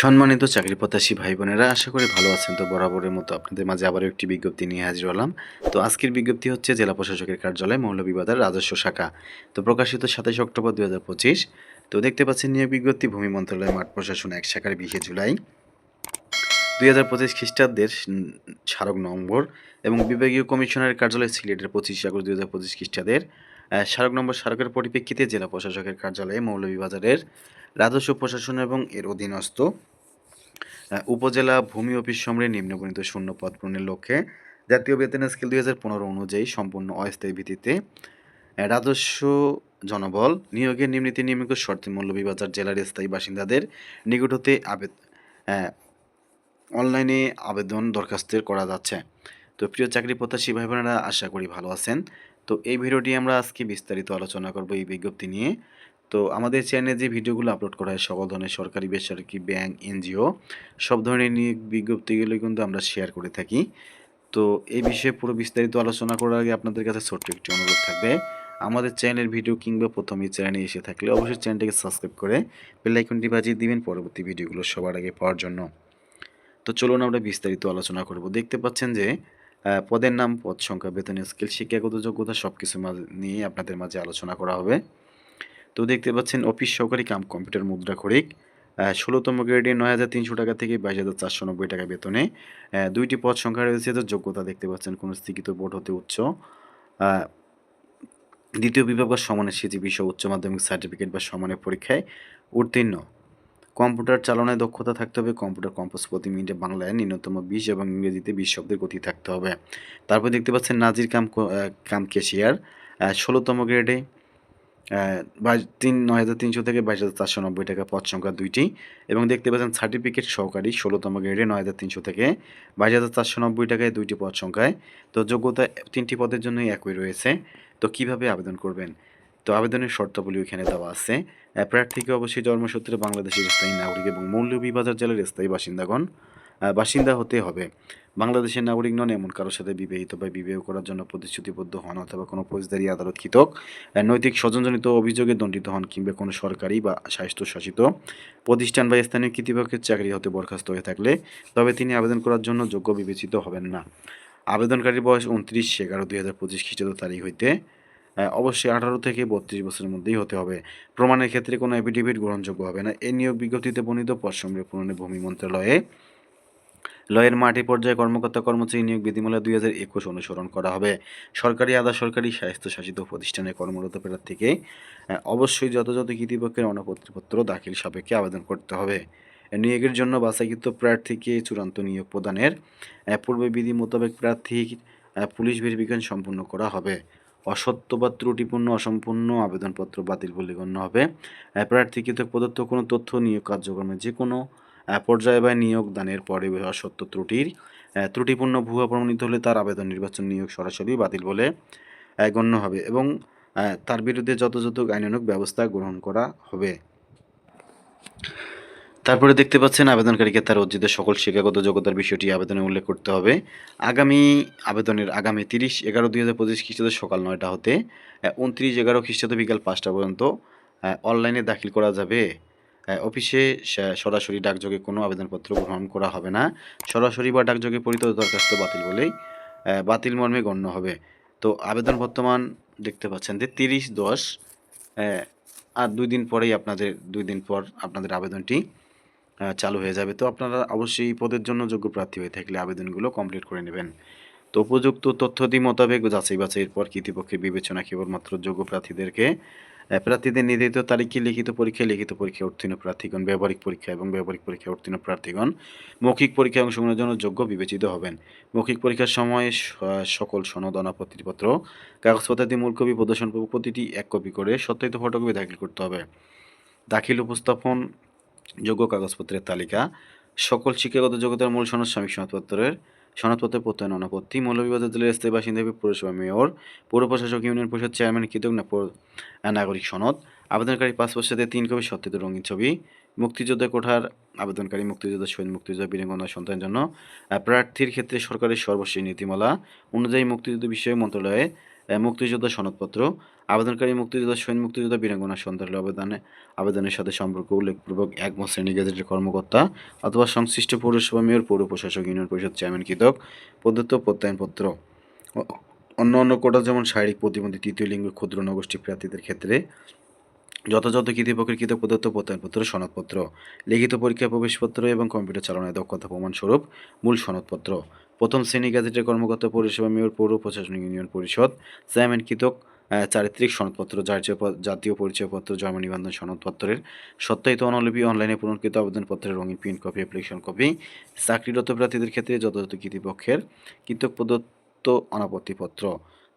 সম্মানিত চাকরি প্রত্যাশী ভাই বোনেরা আশা করি ভালো আছেন। তো বরাবরের মতো আপনাদের মাঝে আবারও একটি বিজ্ঞপ্তি নিয়ে হাজির হলাম। তো আজকের বিজ্ঞপ্তি হচ্ছে জেলা প্রশাসকের কার্যালয় মৌলভীবাজার রাজস্ব শাখা। তো প্রকাশিত সাতাশ অক্টোবর দুই হাজার পঁচিশ। তো দেখতে পাচ্ছেন নিয়োগ বিজ্ঞপ্তি, ভূমি মন্ত্রণালয়, মাঠ প্রশাসন এক শাখার বিশে জুলাই। দুই হাজার পঁচিশ খ্রিস্টাব্দের স্মারক নম্বর এবং বিভাগীয় কমিশনারের কার্যালয় সিলেটের পঁচিশ আগস্ট দুই হাজার পঁচিশ খ্রিস্টাব্দের স্মারক নম্বর স্মারকের পরিপ্রেক্ষিতে জেলা প্রশাসকের কার্যালয়ে মৌলভীবাজারের রাজস্ব প্রশাসন এবং এর অধীনস্থ উপজেলা ভূমি অফিস সমরে নিম্নবর্ণিত শূন্য পদ পূরণের লক্ষ্যে জাতীয় বেতন স্কেল দুই হাজার পনেরো অনুযায়ী সম্পূর্ণ অস্থায়ী ভিত্তিতে রাজস্ব জনবল নিয়োগের নিম্নীতে নিয়মিত শর্তে মৌলভীবাজার জেলার স্থায়ী বাসিন্দাদের নিকট হতে আবেদ আহ, অনলাইনে আবেদন দরখাস্তের করা যাচ্ছে। তো প্রিয় চাকরি প্রত্যাশী ভাই বোনেরা আশা করি ভালো আছেন। তো এই ভিডিওটি আমরা আজকে বিস্তারিত আলোচনা করব এই বিজ্ঞপ্তি নিয়ে। তো আমাদের চ্যানেলে যে ভিডিওগুলো আপলোড করা হয়, সকল ধরনের সরকারি, বেসরকারি ব্যাংক, এনজিও, সব ধরনের বিজ্ঞপ্তিগুলো কিন্তু আমরা শেয়ার করে থাকি। তো এই বিষয়ে পুরো বিস্তারিত আলোচনা করার আগে আপনাদের কাছে ছোট্ট একটি অনুরোধ থাকবে। আমাদের চ্যানেলের ভিডিও কিংবা প্রথমে চ্যানেলে এসে থাকলে অবশ্যই চ্যানেলটিকে সাবস্ক্রাইব করে বেল আইকনটি বাজিয়ে দিবেন পরবর্তী ভিডিওগুলো সবার আগে পাওয়ার জন্য। তো চলুন আমরা বিস্তারিত আলোচনা করব। দেখতে পাচ্ছেন যে পদের নাম, পদ সংখ্যা, বেতন, স্কেল, শিক্ষাগত যোগ্যতা সব কিছু নিয়ে আপনাদের মাঝে আলোচনা করা হবে। তো দেখতে পাচ্ছেন অফিস সহকারী কাম কম্পিউটার মুদ্রা খরিক ষোলোতম গ্রেডে নয় হাজার তিনশো টাকা থেকে বাইশ হাজার চারশো নব্বই টাকা বেতনে। দুইটি পদ সংখ্যা রয়েছে যে যোগ্যতা দেখতে পাচ্ছেন কোনো স্থিকিত বোর্ড হতে উচ্চ। দ্বিতীয় বিভাগ বা সমানের সিজি বিষয়, উচ্চ মাধ্যমিক সার্টিফিকেট বা সমানের পরীক্ষায় উত্তীর্ণ। কম্পিউটার চালনায় দক্ষতা থাকতে হবে, কম্পিউটার কম্পোজ প্রতি মিনিটে বাংলায় ন্যূনতম বিশ এবং ইংরেজিতে বিশ শব্দের গতি থাকতে হবে। তারপর দেখতে পাচ্ছেন নাজির কাম কাম কেশিয়ার ষোলোতম গ্রেডে তিন, নয় হাজার তিনশো থেকে বাইশ হাজার চারশো নব্বই টাকা পদ সংখ্যা দুইটি। এবং দেখতে পাচ্ছেন সার্টিফিকেট সহকারী ষোলোতম গ্রেডে নয় হাজার তিনশো থেকে বাইশ হাজার চারশো নব্বই টাকায় দুইটি পদ সংখ্যায়। তো যোগ্যতা তিনটি পদের জন্যই একই রয়েছে। তো কীভাবে আবেদন করবেন? তো আবেদনের শর্তাবলী ওইখানে দেওয়া আছে। প্রার্থীকে অবশ্যই জন্মসূত্রে বাংলাদেশের স্থায়ী নাগরিক এবং মৌলভীবাজার জেলার স্থায়ী বাসিন্দাগণ। বাসিন্দা হতে হবে। বাংলাদেশের নাগরিক নন এমন কারোর সাথে বিবাহিত বা বিবাহ করার জন্য প্রতিশ্রুতিবদ্ধ হন অথবা কোনো ফৌজদারি আদালত কৃতক নৈতিক স্বজনজনিত অভিযোগে দণ্ডিত হন কিংবা কোনো সরকারি বা স্বাস্থ্যশাসিত প্রতিষ্ঠান বা স্থানীয় কৃতিপক্ষের চাকরি হতে বরখাস্ত হয়ে থাকলে তবে তিনি আবেদন করার জন্য যোগ্য বিবেচিত হবেন না। আবেদনকারীর বয়স উনত্রিশ এগারো দুই হাজার পঁচিশ খ্রিস্টাব্দ তারিখ হইতে অবশ্যই আঠারো থেকে বত্রিশ বছরের মধ্যেই হতে হবে। প্রমাণের ক্ষেত্রে কোনো অ্যাফিডেভিট গ্রহণযোগ্য হবে না। এই নিয়োগ বিজ্ঞপ্তিতে বর্ণিত পদ সম্পর্কে ভূমি মন্ত্রণালয়ে লয়ের মাঠে পর্যায়ে কর্মকর্তা কর্মচারী নিয়োগ বিধিমালা দুই হাজার একুশ অনুসরণ করা হবে। সরকারি আধা সরকারি স্বায়ত্তশাসিত প্রতিষ্ঠানে কর্মরত প্রার্থীকে অবশ্যই যথাযথ কৃতিপক্ষের অনাপত্তিপত্র দাখিল সাপেক্ষে আবেদন করতে হবে। নিয়োগের জন্য বাছাইকৃত প্রার্থীকে চূড়ান্ত নিয়োগ প্রদানের পূর্বে বিধি মোতাবেক প্রার্থীর পুলিশ ভেরিফিকেশন সম্পূর্ণ করা হবে। অসত্য বা ত্রুটিপূর্ণ, অসম্পূর্ণ আবেদনপত্র বাতিল বলে গণ্য হবে। প্রার্থীকৃত প্রদত্ত কোনো তথ্য, নিয়োগ কার্যক্রমে যে কোনো পর্যায়ে বা নিয়োগ দানের পরে অসত্য ত্রুটির ত্রুটিপূর্ণ ভুয়া প্রমাণিত হলে তার আবেদন নির্বাচন নিয়োগ সরাসরি বাতিল বলে গণ্য হবে এবং তার বিরুদ্ধে যথাযথ আইনানুক ব্যবস্থা গ্রহণ করা হবে। তারপরে দেখতে পাচ্ছেন, আবেদনকারীকে তার অর্জিত সকল শিক্ষাগত যোগ্যতার বিষয়টি আবেদনে উল্লেখ করতে হবে। আগামী আবেদনের আগামী তিরিশ এগারো দুই হাজার পঁচিশ খ্রিস্টাব্দ সকাল নয়টা হতে উনত্রিশ এগারো খ্রিস্টাব্দ বিকাল পাঁচটা পর্যন্ত অনলাইনে দাখিল করা যাবে। অফিসে সরাসরি ডাকযোগে কোনো আবেদনপত্র গ্রহণ করা হবে না। সরাসরি বা ডাকযোগে পরিত দরখাস্ত বাতিল বলেই বাতিল মর্মে গণ্য হবে। তো আবেদন বর্তমান দেখতে পাচ্ছেন যে তিরিশ দশ আর দুই দিন পরেই আপনাদের, দুই দিন পর আপনাদের আবেদনটি চালু হয়ে যাবে। তো আপনারা অবশ্যই পদের জন্য যোগ্য প্রার্থী হয়ে থাকলে আবেদনগুলো কমপ্লিট করে নেবেন। তো উপযুক্ত তথ্যটি মোতাবেক যাচাই বাছাইয়ের পর কর্তৃপক্ষের বিবেচনা কেবলমাত্র যোগ্য প্রার্থীদেরকে প্রার্থীদের নির্ধারিত তারিখে লিখিত পরীক্ষায় লিখিত পরীক্ষায় উত্তীর্ণ প্রার্থীগণ, ব্যবহারিক পরীক্ষা এবং ব্যবহারিক পরীক্ষায় উত্তীর্ণ প্রার্থীগণ মৌখিক পরীক্ষায় অংশগ্রহণের জন্য যোগ্য বিবেচিত হবেন। মৌখিক পরীক্ষার সময় সকল সনদ, অনাপত্তিপত্র, কাগজপত্রাদি, মূল কপি, প্রদর্শন করব প্রতিটি এক কপি করে সত্যায়িত ফটোকপি দাখিল করতে হবে। দাখিল, উপস্থাপন, যোগ্য কাগজপত্রের তালিকা, সকল শিক্ষাগত যোগ্যতার মূল সনদ শ্রমিক সনদপত্রের সনদপত্রের প্রত্যয়ন অনাপত্তি মৌলভীবাজার জেলার স্থায়ী বাসিন্দা পৌরসভা মেয়র, পৌর প্রশাসক, ইউনিয়ন পরিষদ চেয়ারম্যান কৃতজ্ঞ নাগরিক সনদ, আবেদনকারী পাসপোর্ট সাথে তিন কপি সত্যায়িত রঙিন ছবি, মুক্তিযোদ্ধা কোঠার আবেদনকারী মুক্তিযোদ্ধা, শহীদ মুক্তিযোদ্ধা বীরঙ্গনা সন্তানের জন্য প্রার্থীর ক্ষেত্রে সরকারের সর্বশেষ নীতিমালা অনুযায়ী মুক্তিযুদ্ধ বিষয়ে মন্ত্রণালয়ে মুক্তিযোদ্ধা সনদপত্র আবেদনকারী মুক্তিযোদ্ধা, সৈন্য মুক্তিযোদ্ধা বীরাঙ্গনা সন্তান হলে আবেদনে আবেদনের সাথে সম্পর্ক উল্লেখপূর্বক একমত শ্রেণি গেজেটের কর্মকর্তা অথবা সংশ্লিষ্ট পৌরসভা মেয়র পৌর প্রশাসক ইউনিয়ন পরিষদ চেয়ারম্যান কৃতক প্রদত্ত প্রত্যয়নপত্র অন্য অন্য কোটা যেমন শারীরিক প্রতিবন্ধী, তৃতীয় লিঙ্গ, ক্ষুদ্র নগোষ্ঠী প্রার্থীদের ক্ষেত্রে যথাযথ কৃতিপক্ষের কৃত প্রদত্ত প্রত্যয়নপত্র, সনদপত্র, লিখিত পরীক্ষা প্রবেশপত্র এবং কম্পিউটার চালানোর দক্ষতা প্রমাণস্বরূপ মূল সনদপত্র। প্রথম শ্রেণি গ্যাজেটের কর্মকর্তা পরিষেবা মেয়র পৌর প্রশাসনিক ইউনিয়ন পরিষদ চেয়ারম্যান কৃতক চারিত্রিক সনদপত্র, জাতীয় জাতীয় পরিচয়পত্র, জন্ম নিবন্ধন সনদপত্রের সত্যায়িত অনলিপি, অনলাইনে পূরণকৃত আবেদনপত্রের রঙিন প্রিন্ট কপি অ্যাপ্লিকেশন কপি, চাকরিরত প্রার্থীদের ক্ষেত্রে যথাযথ কৃতিপক্ষের কৃতক প্রদত্ত অনাপত্তিপত্র।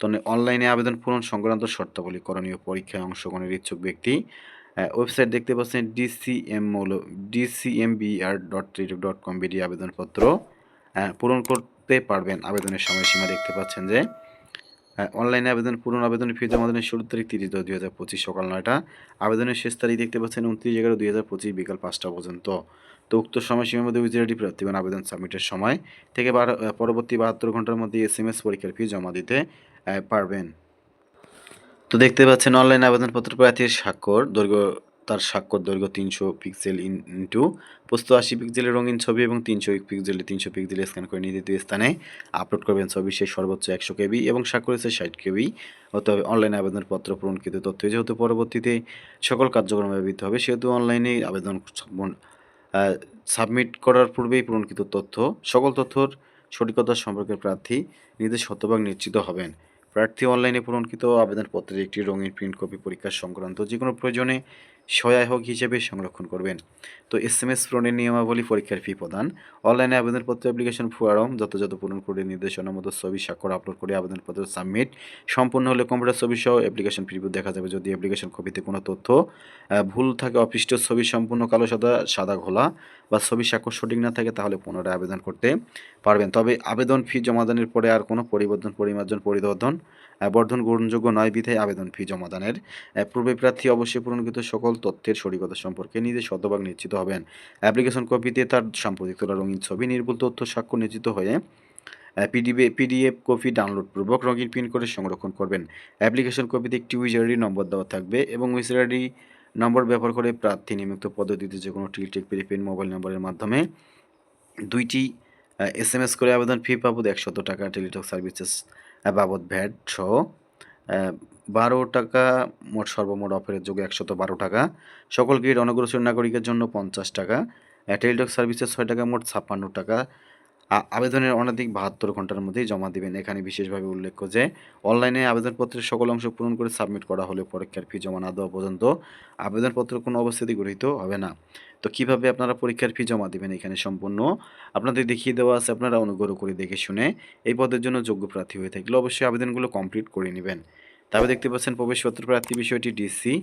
তবে অনলাইনে আবেদন পূরণ সংক্রান্ত শর্তাবলী, করণীয় পরীক্ষায় অংশগ্রহণের ইচ্ছুক ব্যক্তি ওয়েবসাইট দেখতে পাচ্ছেন ডিসিএম মৌল DCMBR dot dot com BD আবেদনপত্র পূরণ করতে পারবেন। আবেদনের সময়সীমা দেখতে পাচ্ছেন যে অনলাইনে আবেদন পূরণ আবেদনের ফি জমা দানের শুরু তারিখ তিরিশ দশ দুই হাজার পঁচিশ সকাল নয়টা। আবেদনের শেষ তারিখ দেখতে পাচ্ছেন উনত্রিশ এগারো দুই হাজার পঁচিশ বিকাল পাঁচটা পর্যন্ত। তো উক্ত সময়সীমার মধ্যে উইজারেটি প্রার্থীগণ আবেদন সাবমিটের সময়। থেকে বারো- পরবর্তী বাহাত্তর ঘণ্টার মধ্যে এস এম এস পরীক্ষার ফি জমা দিতে পারবেন। তো দেখতে পাচ্ছেন অনলাইন আবেদনপত্র প্রার্থীর স্বাক্ষর। দৈর্ঘ্য তার স্বাক্ষর দৈর্ঘ্য তিনশো পিক্সেল ইন, ইন্টু পোস্ত আশি পিক্সেলের রঙিন ছবি এবং তিনশো পিক্সেলে তিনশো পিক্সেলে স্ক্যান করে নির্দিষ্ট স্থানে আপলোড করবেন ছবি সেই সর্বোচ্চ একশো কেবি এবং স্বাক্ষর হচ্ছে ষাট কেবি। অতএব অনলাইন আবেদনপত্র পূরণকৃত তথ্য যেহেতু পরবর্তীতে সকল কার্যক্রম ব্যবহৃত হবে, সেহেতু অনলাইনে আবেদন সাবমিট করার পূর্বেই পূরণকৃত তথ্য, সকল তথ্যর সঠিকতা সম্পর্কে প্রার্থী নিজের শতভাগ নিশ্চিত হবেন। প্রার্থী অনলাইনে পূরণকৃত আবেদনপত্রের একটি রঙিন প্রিন্ট কপি পরীক্ষা সংক্রান্ত যে কোনো প্রয়োজনে সহায়ক হিসেবে সংরক্ষণ করবেন। তো এস এম এস পূরণের নিয়মাবলী পরীক্ষার ফি প্রদান। অনলাইনে আবেদনপত্র অ্যাপ্লিকেশন ফর্ম যথাযথ পূরণ করে নির্দেশনা মতো ছবি স্বাক্ষর আপলোড করে আবেদনপত্র সাবমিট সম্পূর্ণ হলে কম্পিউটার ছবি সহ অ্যাপ্লিকেশন প্রিভিউ দেখা যাবে। যদি অ্যাপ্লিকেশন কপিতে কোনো তথ্য ভুল থাকে অফিষ্ট ছবি সম্পূর্ণ কালো, সাদা সাদা ঘোলা বা ছবি স্বাক্ষর সঠিক না থাকে, তাহলে পুনরায় আবেদন করতে পারবেন। তবে আবেদন ফি জমাদানের পরে আর কোনো পরিবর্তন, পরিমার্জন পরিবর্ধন বর্ধন গ্রহণযোগ্য নয় বিধায় আবেদন ফি জমাদানের পূর্বে প্রার্থী অবশ্যই পূরণকৃত সকল তথ্যের সঠিকতা সম্পর্কে নিজে শতভাগ নিশ্চিত হবেন। অ্যাপ্লিকেশন কপিতে তার সাম্প্রতিক তোলা রঙিন ছবি, নির্ভুল তথ্য স্বাক্ষর নিশ্চিত হয়ে পিডিএফ পিডিএফ কপি ডাউনলোড পূর্বক রঙিন প্রিন্ট করে সংরক্ষণ করবেন। অ্যাপ্লিকেশন কপিতে একটি উইজারি নম্বর দেওয়া থাকবে এবং উইজারি নম্বর ব্যবহার করে প্রার্থী নিমিত্ত পদ্ধতিতে যে কোনো টিলটেক প্রিপেড মোবাইল নম্বরের মাধ্যমে দুইটি এস এম এস করে আবেদন ফি বাবদ একশত টাকা টেলিটক সার্ভিসেস বাবদ ভ্যাট সহ বারো টাকা মোট সর্বমোট অফারের যোগে একশত বারো টাকা। সকল গ্রেড অনগ্রসর নাগরিকের জন্য পঞ্চাশ টাকা। টেলিটক সার্ভিসেস ছয় টাকা মোট ছাপ্পান্ন টাকা। আবেদনের অনধিক বাহাত্তর ঘণ্টার মধ্যেই জমা দিবেন। এখানে বিশেষভাবে উল্লেখ্য যে অনলাইনে আবেদনপত্রের সকল অংশ পূরণ করে সাবমিট করা হলে পরীক্ষার ফি জমা না দেওয়া পর্যন্ত আবেদনপত্র কোনো অবস্থাতেই গৃহীত হবে না। তো কীভাবে আপনারা পরীক্ষার ফি জমা দিবেন এখানে সম্পূর্ণ আপনাদের দেখিয়ে দেওয়া আছে, আপনারা অনুগ্রহ করে দেখে শুনে। এই পদের জন্য যোগ্য প্রার্থী হয়ে থাকলে অবশ্যই আবেদনগুলো কমপ্লিট করে নেবেন। তবে দেখতে পাচ্ছেন প্রবেশপত্র প্রার্থী বিষয়টি DC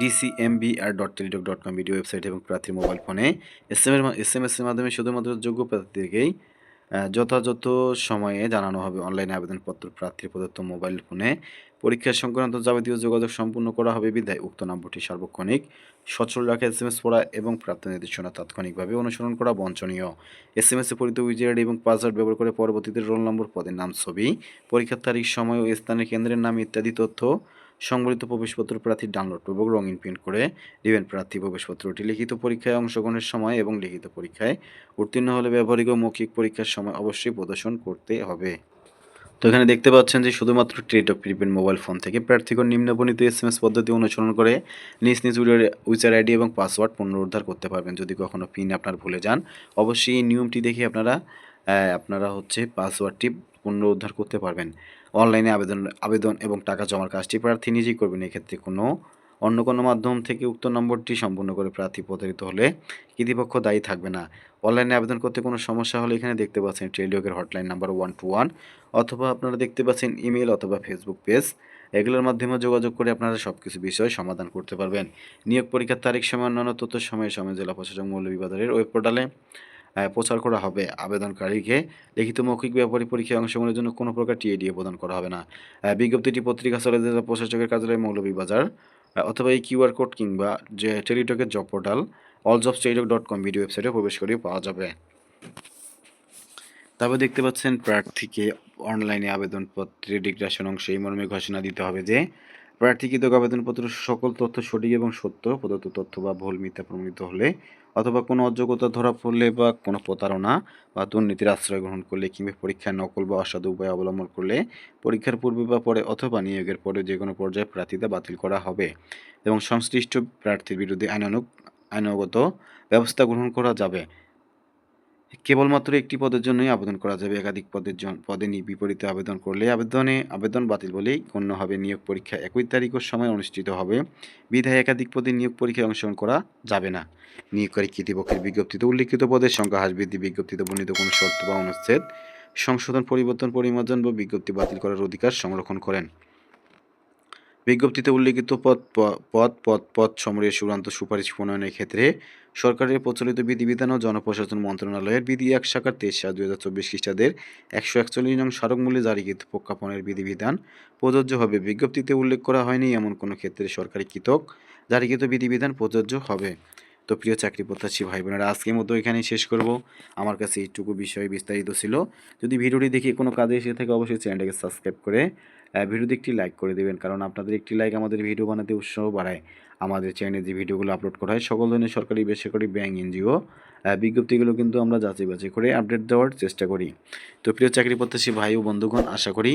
DC MB R dot Teletalk dot com video website এবং প্রার্থীর মোবাইল ফোনে এস এম এস এম এর মাধ্যমে শুধুমাত্র যোগ্য প্রার্থীদেরকেই যথাযথ সময়ে জানানো হবে। অনলাইনে আবেদনপত্র প্রার্থীর প্রদত্ত মোবাইল ফোনে পরীক্ষা সংক্রান্ত যাবতীয় যোগাযোগ সম্পূর্ণ করা হবে বিধায় উক্ত নম্বরটি সার্বক্ষণিক, সচল রাখা এস এম এস পড়া এবং প্রাপ্ত নির্দেশনা তাৎক্ষণিকভাবে অনুসরণ করা বঞ্চনীয়। এস এম এস পরিত উইজার্ড এবং পাসওয়ার্ড ব্যবহার করে পরবর্তীতে রোল নম্বর পদের নাম, ছবি, পরীক্ষার তারিখ, সময় ও স্থানের কেন্দ্রের নাম ইত্যাদি তথ্য সংবলিত প্রবেশপত্র প্রার্থীর ডাউনলোড এবং রঙিন প্রিন্ট করে দিবেন। প্রার্থী প্রবেশপত্রটি লিখিত পরীক্ষায় অংশগ্রহণের সময় এবং লিখিত পরীক্ষায় উত্তীর্ণ হলে ব্যবহারিক ও মৌখিক পরীক্ষার সময় অবশ্যই প্রদর্শন করতে হবে। তো এখানে দেখতে পাচ্ছেন যে শুধুমাত্র trade of prepaid mobile phone থেকে প্রার্থীগণ নিম্নবণিত এস এম এস পদ্ধতি অনুসরণ করে নিজ নিজ উইচার আইডি এবং পাসওয়ার্ড পুনরুদ্ধার করতে পারবেন। যদি কখনও পিন আপনার ভুলে যান, অবশ্যই এই নিয়মটি দেখে আপনারা আপনারা হচ্ছে পাসওয়ার্ডটি পুনরুদ্ধার করতে পারবেন। অনলাইনে আবেদন আবেদন এবং টাকা জমার কাজটি প্রার্থী নিজেই করবেন। এক্ষেত্রে কোনো অন্য কোনো মাধ্যম থেকে উক্ত নম্বরটি সম্পূর্ণ করে প্রার্থী প্রতারিত হলে কৃতিপক্ষ দায়ী থাকবে না। অনলাইনে আবেদন করতে কোনো সমস্যা হলে এখানে দেখতে পাচ্ছেন টেলিটকের hotline number one two one, অথবা আপনারা দেখতে পাচ্ছেন ইমেল অথবা ফেসবুক পেজ। এগুলোর মাধ্যমে যোগাযোগ করে আপনারা সব কিছু বিষয় সমাধান করতে পারবেন। নিয়োগ পরীক্ষার তারিখ, সময়, অন্যান্য তথ্য, সময়ে সময় জেলা প্রশাসক মৌলভীবাজারের ওয়েব পোর্টালে প্রচার করা হবে। আবেদনকারীকে লিখিত মৌখিক ব্যাপারী পরীক্ষায় অংশগ্রহণের জন্য কোনো প্রকার টিএডিএ প্রদান করা হবে না। বিজ্ঞপ্তিটি পত্রিকা চলে জেলা প্রশাসকের কার্যালয় মৌলভীবাজার অথবা এই কিউআর কোড কিংবা যে টেলিটকের job portal all jobs Teletalk dot com video ওয়েবসাইটে প্রবেশ করে পাওয়া যাবে। তারপর দেখতে পাচ্ছেন প্রার্থীকে অনলাইনে আবেদনপত্রে ডিক্লারেশন অংশে এই মর্মে ঘোষণা দিতে হবে যে প্রার্থীকৃত আবেদনপত্র সকল তথ্য সঠিক এবং সত্য, প্রদত্ত তথ্য বা ভুল, মিথ্যা প্রমাণিত হলে অথবা কোনো অযোগ্যতা ধরা পড়লে বা কোনো প্রতারণা বা দুর্নীতির আশ্রয় গ্রহণ করলে কিংবা পরীক্ষায় নকল বা অসাধু উপায় অবলম্বন করলে পরীক্ষার পূর্বে বা পরে অথবা নিয়োগের পরে যে কোনো পর্যায়ে প্রার্থিতা বাতিল করা হবে এবং সংশ্লিষ্ট প্রার্থীর বিরুদ্ধে আইনানুগ আইনগত ব্যবস্থা গ্রহণ করা যাবে। কেবলমাত্র একটি পদের জন্যই আবেদন করা যাবে। একাধিক পদের পদে বিপরীতে আবেদন করলে আবেদনে আবেদন বাতিল বলেই গণ্য হবে। নিয়োগ পরীক্ষা একই তারিখ ও সময় অনুষ্ঠিত হবে। বিধায় একাধিক পদে নিয়োগ পরীক্ষায় অংশগ্রহণ করা যাবে না। নিয়োগকারী কর্তৃপক্ষের বিজ্ঞপ্তিতে উল্লিখিত পদের সংখ্যা হ্রাস বৃদ্ধি বিজ্ঞপ্তিতে বর্ণিত কোনো শর্ত বা অনুচ্ছেদ সংশোধন, পরিবর্তন, পরিমার্জন বা বিজ্ঞপ্তি বাতিল করার অধিকার সংরক্ষণ করেন। বিজ্ঞপ্তিতে উল্লিখিত পদ প- পদ পদ পদ সমূহের চূড়ান্ত সুপারিশ প্রণয়নের ক্ষেত্রে সরকারের প্রচলিত বিধিবিধান ও জনপ্রশাসন মন্ত্রণালয়ের বিধি এক, শাখার তেইশ, সাত, দুই হাজার চব্বিশ খ্রিস্টাব্দের একশো একচল্লিশ নং স্মারক মূল্যে জারিকৃত প্রজ্ঞাপনের বিধিবিধান প্রযোজ্য হবে। বিজ্ঞপ্তিতে উল্লেখ করা হয়নি এমন কোনো ক্ষেত্রে সরকারি কৃতক জারিকৃত বিধিবিধান প্রযোজ্য হবে। তো প্রিয় চাকরি প্রত্যাশী ভাই বোনেরা আজকের মতো এখানেই শেষ করব। আমার কাছে এইটুকু বিষয় বিস্তারিত ছিল। যদি ভিডিওটি দেখে কোনো কাজে এসে থাকে, অবশ্যই চ্যানেলটাকে সাবস্ক্রাইব করে ভিডিওতে একটি লাইক করে দেবেন। কারণ আপনাদের একটি লাইক আমাদের ভিডিও বানাতে উৎসাহ বাড়ায়। আমাদের চ্যানেলে যে ভিডিওগুলো আপলোড করা হয়, সকল ধরনের সরকারি, বেসরকারি ব্যাংক এনজিও বিজ্ঞপ্তিগুলো কিন্তু আমরা যাচাই বাছাই করে আপডেট দেওয়ার চেষ্টা করি। তো প্রিয় চাকরি প্রত্যাশী ভাই ও বন্ধুগণ, আশা করি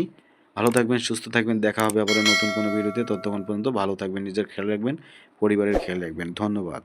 ভালো থাকবেন, সুস্থ থাকবেন, দেখা হবে আবার নতুন কোনো ভিডিওতে ততক্ষণ পর্যন্ত ভালো থাকবেন, নিজের খেয়াল রাখবেন, পরিবারের খেয়াল রাখবেন। ধন্যবাদ।